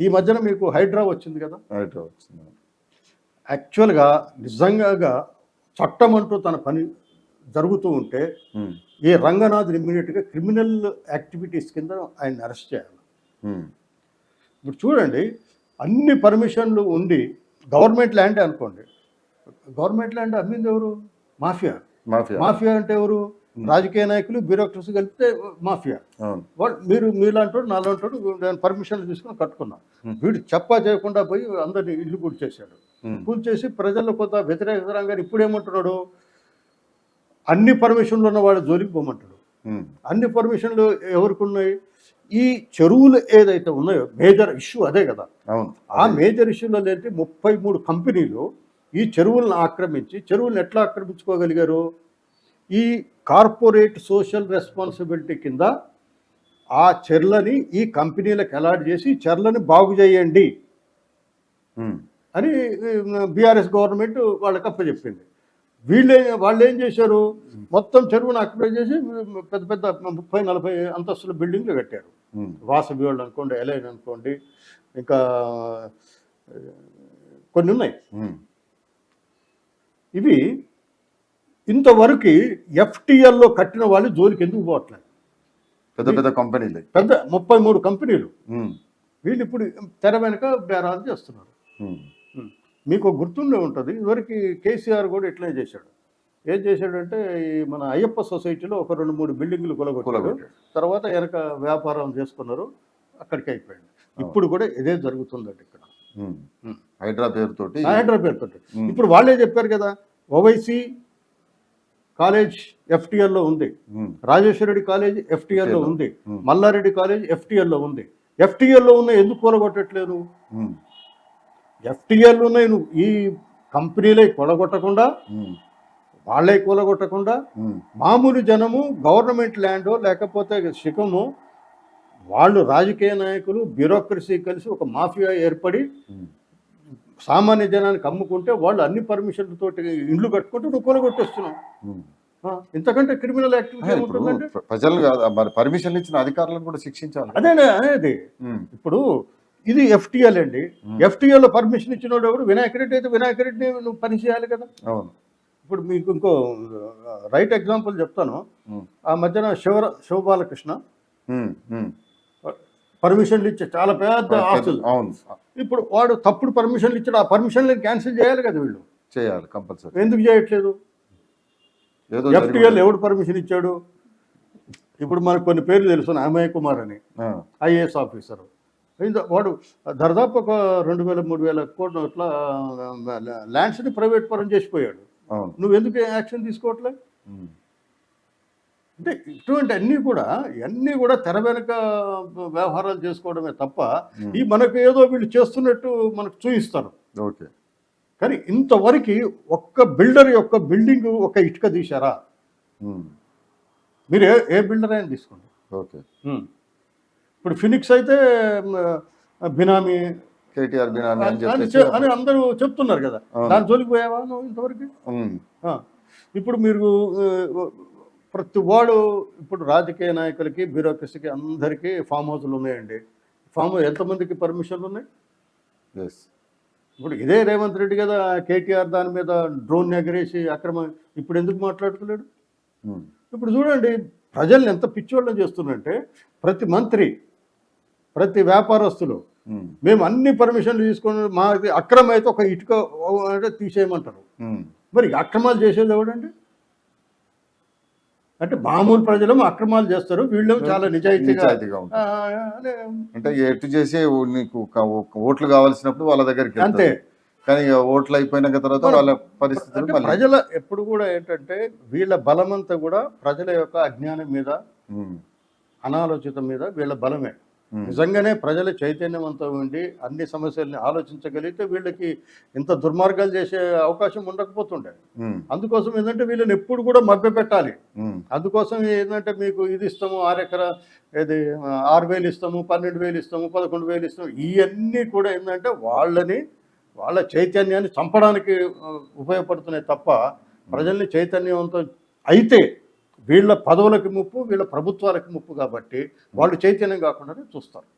ఈ మధ్యన మీకు హైడ్రా వచ్చింది కదా? రైట్ వచ్చింది. యాక్చువల్గా నిజంగా చట్టం అంటూ తన పని జరుగుతూ ఉంటే ఈ రంగనాథ్ ఇమ్మీడియట్గా క్రిమినల్ యాక్టివిటీస్ కింద ఆయన అరెస్ట్ చేయాలి. ఇప్పుడు చూడండి అన్ని పర్మిషన్లు ఉండి గవర్నమెంట్ ల్యాండ్ అనుకోండి. గవర్నమెంట్ ల్యాండ్ అమ్మింది ఎవరు? మాఫియా. మాఫియా. మాఫియా అంటే ఎవరు? రాజకీయ నాయకులు బ్యూరోక్రసీ కలిపితే మాఫియా వాడు మీరు మీలాంటోడు నాలాంటోడు నేను పర్మిషన్లు తీసుకుని కట్టుకున్నాం. Hmm. వీడు చెప్పా చేయకుండా పోయి అందరిని ఇల్లు కూల్ చేశాడు. ఉమ్, కూల్ చేసి ప్రజల్లో కొంత వ్యతిరేకంగా ఇప్పుడు ఏమంటున్నాడు? అన్ని పర్మిషన్లు ఉన్న వాడు జోలికి పోమంటాడు అన్ని పర్మిషన్లు ఎవరికి ఉన్నాయి? ఈ చెరువులు ఏదైతే ఉన్నాయో మేజర్ ఇష్యూ అదే కదా. ఆ మేజర్ ఇష్యూలో ఏంటి? ముప్పై మూడు కంపెనీలు ఈ చెరువులను ఆక్రమించి చెరువులను ఎట్లా ఆక్రమించుకోగలిగారు? ఈ కార్పొరేట్ సోషల్ రెస్పాన్సిబిలిటీ కింద ఆ చెర్లని ఈ కంపెనీలకు అలాట్ చేసి చెర్లని బాగు చేయండి అని బీఆర్ఎస్ గవర్నమెంట్ వాళ్ళకి అప్పచెప్పింది. వీళ్ళే వాళ్ళు ఏం చేశారు? మొత్తం చెరువును ఆక్యుపై చేసి పెద్ద పెద్ద ముప్పై నలభై అంతస్తుల బిల్డింగ్లు కట్టారు. వాసవి వాళ్ళు అనుకోండి ఎలైన్ అనుకోండి ఇంకా కొన్ని ఉన్నాయి. ఇవి ఇంతవరకు ఎఫ్టీఎల్లో కట్టిన వాళ్ళు జోలికి ఎందుకు పోవట్లేదు? పెద్ద పెద్ద కంపెనీలు. పెద్ద ముప్పై మూడు కంపెనీలు. వీళ్ళు ఇప్పుడు తెర వెనక బేరాలు చేస్తున్నారు. మీకు గుర్తుండే ఉంటుంది ఇదివరకు కేసీఆర్ కూడా ఇట్లనే చేశాడు. ఏం చేశాడంటే ఈ మన అయ్యప్ప సొసైటీలో ఒక రెండు మూడు బిల్డింగ్లు కొలగొట్టాడు. కూలగొట్టాడు. తర్వాత వెనక వ్యాపారం చేసుకున్నారు అక్కడికి అయిపోయింది ఇప్పుడు కూడా ఇదే జరుగుతుందండి ఇక్కడ. హైడ్రా పేరుతోటి. హైడ్రా పేరుతో ఉం. ఇప్పుడు వాళ్ళే చెప్పారు కదా ఓవైసీ కాలేజ్ ఎఫ్టిఎల్లో ఉంది. రాజేశ్వరరెడ్డి కాలేజ్ ఎఫ్టిఎల్లో. ఉంది. మల్లారెడ్డి కాలేజ్ ఎఫ్టిఎల్లో ఉంది. ఎఫ్టిఎల్లో ఉన్న ఎందుకు కూలగొట్టట్లేదు? ఎఫ్టిఎల్ ఉన్నాయి నువ్వు ఈ కంపెనీలే కూలగొట్టకుండా వాళ్ళే కూలగొట్టకుండా మామూలు జనము గవర్నమెంట్ ల్యాండో లేకపోతే శిఖము వాళ్ళు రాజకీయ నాయకులు బ్యూరోక్రసీ కలిసి ఒక మాఫియా ఏర్పడి. సామాన్య జనానికి అమ్ముకుంటే వాళ్ళు అన్ని పర్మిషన్లతోటి ఇండ్లు కట్టుకుంటే నువ్వు కూలగొట్టేస్తున్నావు ఇంతకంటే క్రిమినల్ యాక్టివిటీ ప్రజలు కాదు మరి పర్మిషన్ ఇచ్చిన అధికారులను కూడా శిక్షించాలి. అదేనే అనేది ఇప్పుడు ఇది ఎఫ్టీఎల్ అండి. ఎఫ్టీఎల్లో పర్మిషన్ ఇచ్చినోడు ఎవడు వినాయక రెడ్డి అయితే వినాయక రెడ్డిని నువ్వు పని చేయాలి కదా. అవును. ఇప్పుడు మీకు ఇంకో రైట్ ఎగ్జాంపుల్ చెప్తాను. ఆ మధ్యన శివర శివబాలకృష్ణ. పర్మిషన్లు ఇచ్చే చాలా పెద్ద ఆస్తులు. అవును. ఇప్పుడు వాడు తప్పుడు పర్మిషన్లు ఇచ్చాడు ఆ పర్మిషన్లు క్యాన్సిల్ చేయాలి కదా వీళ్ళు. చేయాలి కంపల్సరీ. ఎందుకు చేయట్లేదు? ఎఫ్టీఎల్ ఎవడు పర్మిషన్ ఇచ్చాడు? ఇప్పుడు మనకు కొన్ని పేర్లు తెలుసు అమయ్ కుమార్ అని. IAS officer. వాడు దరిదాపు ఒక రెండు వేల మూడు వేల కోట్ల అట్లా ల్యాండ్స్ని ప్రైవేట్ పరం చేసిపోయాడు. నువ్వు ఎందుకు యాక్షన్ తీసుకోవట్లే? అంటే ఇటువంటి అన్నీ కూడా ఇవన్నీ కూడా తెర వెనక వ్యవహారాలు చేసుకోవడమే తప్ప. ఈ మనకు ఏదో వీళ్ళు చేస్తున్నట్టు మనకు చూపిస్తారు ఓకే. కానీ ఇంతవరకు ఒక్క బిల్డర్ యొక్క బిల్డింగ్ ఒక ఇటుక తీశారా? మీరు ఏ ఏ బిల్డర్ అయినా తీసుకోండి. ఓకే. ఇప్పుడు ఫినిక్స్ అయితే బినామీ. కేటీఆర్ బినామీ అని అందరూ చెప్తున్నారు కదా. దాని జోలికి పోయావా నువ్వు ఇంతవరకు. ఇప్పుడు మీరు ప్రతి వాడు ఇప్పుడు రాజకీయ నాయకులకి బ్యూరోక్రసీకి అందరికీ ఫామ్ హౌస్లు ఉన్నాయండి. ఫామ్ హౌస్ ఎంతమందికి పర్మిషన్లు ఉన్నాయి? Yes. ఇప్పుడు ఇదే రేవంత్ రెడ్డి కదా కేటీఆర్ దాని మీద డ్రోన్ ఎగరేసి అక్రమ ఇప్పుడు ఎందుకు మాట్లాడుతున్నాడు ఉమ్, ఇప్పుడు చూడండి ప్రజల్ని ఎంత పిచ్చోళ్ళని చేస్తున్నారంటే ప్రతి మంత్రి ప్రతి వ్యాపారస్తులు ఉమ్, మేము అన్ని పర్మిషన్లు తీసుకొని మాది అక్రమం అయితే ఒక ఇటుక అంటే తీసేయమంటారు. ఉమ్, మరి అక్రమాలు చేసేది ఎవడండి? అంటే మామూలు ప్రజలు అక్రమాలు చేస్తారు వీళ్ళు చాలా నిజాయితీగా అంటే ఎటు చేసి నీకు ఓట్లు కావాల్సినప్పుడు వాళ్ళ దగ్గరికి అంతే. కానీ ఓట్లు అయిపోయినాక తర్వాత వాళ్ళ పరిస్థితులు ప్రజల ఎప్పుడు కూడా ఏంటంటే వీళ్ళ బలమంతా కూడా ప్రజల యొక్క అజ్ఞానం మీద అనాలోచితం మీద వీళ్ళ బలమే. నిజంగానే ప్రజలు చైతన్యవంతం ఉండి అన్ని సమస్యల్ని ఆలోచించగలిగితే వీళ్ళకి ఇంత దుర్మార్గాలు చేసే అవకాశం ఉండకపోతుండే. అందుకోసం ఏంటంటే వీళ్ళని ఎప్పుడు కూడా మభ్య పెట్టాలి. అందుకోసం ఏంటంటే మీకు ఇది ఇస్తాము ఆరు ఎకరా ఇది ఆరు వేలు ఇస్తాము పన్నెండు వేలు ఇస్తాము పదకొండు వేలు ఇస్తాము ఇవన్నీ కూడా ఏంటంటే వాళ్ళని వాళ్ళ చైతన్యాన్ని చంపడానికి ఉపయోగపడుతున్నాయి తప్ప ప్రజల్ని చైతన్యవంతం అయితే వీళ్ళ పదవులకి ముప్పు వీళ్ళ ప్రభుత్వాలకి ముప్పు కాబట్టి వాళ్ళు చైతన్యం కాకుండానే చూస్తారు.